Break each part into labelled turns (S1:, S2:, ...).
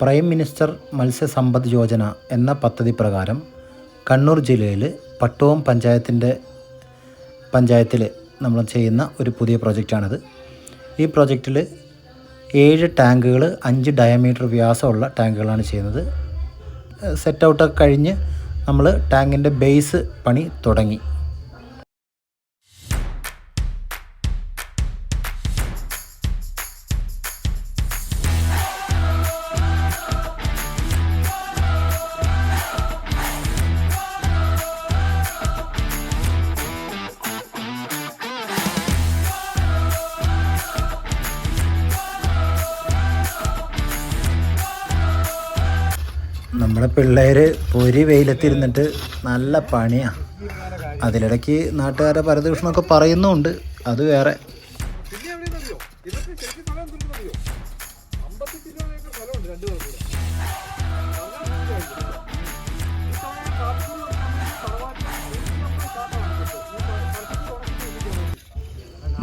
S1: Prime minister Matsya Sampada Yojana എന്ന പദ്ധതി പ്രകാരം കണ്ണൂർ ജില്ലയിൽ പട്ടുവം പഞ്ചായത്തിന്റെ പഞ്ചായത്തിൽ നമ്മൾ ചെയ്യുന്ന ഒരു പുതിയ പ്രോജക്റ്റാണിത്. ഈ പ്രോജക്റ്റിൽ ഏഴ് ടാങ്കുകൾ അഞ്ച് ഡയമീറ്റർ വ്യാസമുള്ള ടാങ്കുകളാണ് ചെയ്യുന്നത്. സെറ്റ് ഔട്ടൊക്കെ കഴിഞ്ഞ് നമ്മൾ ടാങ്കിന്റെ ബേസ് പണി തുടങ്ങി. നമ്മുടെ പിള്ളേർ പൊരി വെയിലത്തിരുന്നിട്ട് നല്ല പണിയാണ് അതിലിടയ്ക്ക് നാട്ടുകാരെ പരദൂഷണമൊക്കെ പറയുന്നുമുണ്ട് അത് വേറെ.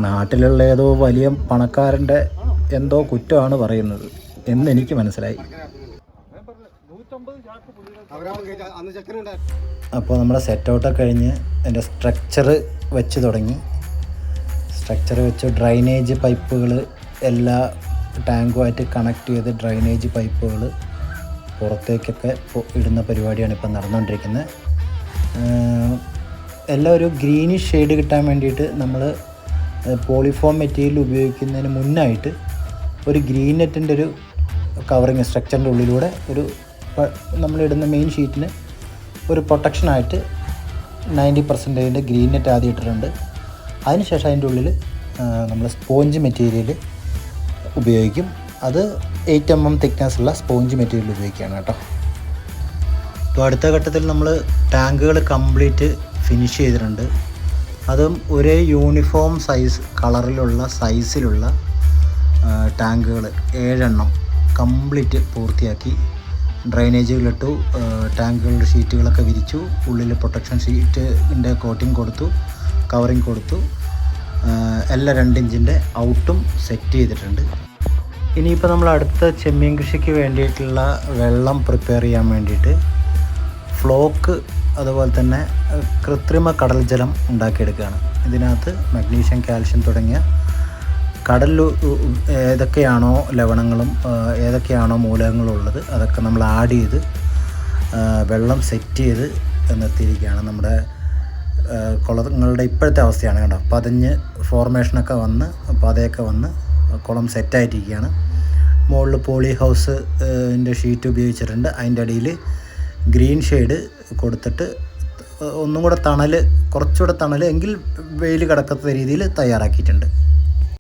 S1: നാട്ടിലുള്ള ഏതോ വലിയ പണക്കാരന്റെ എന്തോ കുറ്റമാണ് പറയുന്നത് എന്നെനിക്ക് മനസ്സിലായി. അപ്പോൾ നമ്മുടെ സെറ്റ് ഔട്ടൊക്കെ കഴിഞ്ഞ് അതിന്റെ സ്ട്രക്ചർ വെച്ച് തുടങ്ങി. സ്ട്രക്ചർ വെച്ച് ഡ്രൈനേജ് പൈപ്പുകൾ എല്ലാ ടാങ്കുമായിട്ട് കണക്ട് ചെയ്ത് ഡ്രൈനേജ് പൈപ്പുകൾ പുറത്തേക്കൊക്കെ ഇടുന്ന പരിപാടിയാണ് ഇപ്പോൾ നടന്നുകൊണ്ടിരിക്കുന്നത്. എല്ലാം ഒരു ഗ്രീനിഷ് ഷെയ്ഡ് കിട്ടാൻ വേണ്ടിയിട്ട് നമ്മൾ പോളിഫോം മെറ്റീരിയൽ ഉപയോഗിക്കുന്നതിന് മുന്നായിട്ട് ഒരു ഗ്രീൻ നെറ്റിന്റെ ഒരു കവറിങ് സ്ട്രക്ചറിന്റെ ഉള്ളിലൂടെ ഒരു നമ്മളിടുന്ന മെയിൻ ഷീറ്റിന് ഒരു പ്രൊട്ടക്ഷനായിട്ട് നയന്റി പെർസെന്റേജിന്റെ ഗ്രീൻ നെറ്റ് ആദ്യം ഇട്ടിട്ടുണ്ട്. അതിനുശേഷം അതിന്റെ ഉള്ളിൽ നമ്മൾ സ്പോഞ്ച് മെറ്റീരിയൽ ഉപയോഗിക്കും. അത് എയ്റ്റ് എം എം തിക്നെസ് ഉള്ള സ്പോഞ്ച് മെറ്റീരിയൽ ഉപയോഗിക്കുകയാണ് കേട്ടോ. ഇപ്പോൾ അടുത്ത ഘട്ടത്തിൽ നമ്മൾ ടാങ്കുകൾ കംപ്ലീറ്റ് ഫിനിഷ് ചെയ്തിട്ടുണ്ട്. അതും ഒരേ യൂണിഫോം സൈസ് കളറിലുള്ള സൈസിലുള്ള ടാങ്കുകൾ ഏഴെണ്ണം കംപ്ലീറ്റ് പൂർത്തിയാക്കി ഡ്രൈനേജുകളിട്ടു ടാങ്കുകളുടെ ഷീറ്റുകളൊക്കെ വിരിച്ചു ഉള്ളിൽ പ്രൊട്ടക്ഷൻ ഷീറ്റിന്റെ കോട്ടിംഗ് കൊടുത്തു കവറിങ് കൊടുത്തു എല്ലാ രണ്ടിഞ്ചിന്റെ ഔട്ടും സെറ്റ് ചെയ്തിട്ടുണ്ട്. ഇനിയിപ്പോൾ നമ്മൾ അടുത്ത ചെമ്മീൻ കൃഷിക്ക് വേണ്ടിയിട്ടുള്ള വെള്ളം പ്രിപ്പയർ ചെയ്യാൻ വേണ്ടിയിട്ട് ഫ്ലോക്ക് അതുപോലെ തന്നെ കൃത്രിമ കടൽ ജലം ഉണ്ടാക്കിയെടുക്കുകയാണ്. ഇതിനകത്ത് മഗ്നീഷ്യം കാൽഷ്യം തുടങ്ങിയ കടലിൽ ഏതൊക്കെയാണോ ലവണങ്ങളും ഏതൊക്കെയാണോ മൂലകങ്ങളും ഉള്ളത് അതൊക്കെ നമ്മൾ ആഡ് ചെയ്ത് വെള്ളം സെറ്റ് ചെയ്ത് നിർത്തിയിരിക്കുകയാണ്. നമ്മുടെ കുളങ്ങളുടെ ഇപ്പോഴത്തെ അവസ്ഥയാണ് കേട്ടോ പതിഞ്ഞ് ഫോർമേഷനൊക്കെ വന്ന് പതയൊക്കെ വന്ന് കുളം സെറ്റായിട്ടിരിക്കുകയാണ് മുകളിൽ പോളി ഹൗസ് ന്റെ ഷീറ്റ് ഉപയോഗിച്ചിട്ടുണ്ട്. അതിന്റെ അടിയിൽ ഗ്രീൻ ഷെയ്ഡ് കൊടുത്തിട്ട് ഒന്നും കൂടെ തണൽ കുറച്ചുകൂടെ തണൽ എങ്കിൽ വെയിൽ കിടക്കാത്ത രീതിയിൽ തയ്യാറാക്കിയിട്ടുണ്ട്.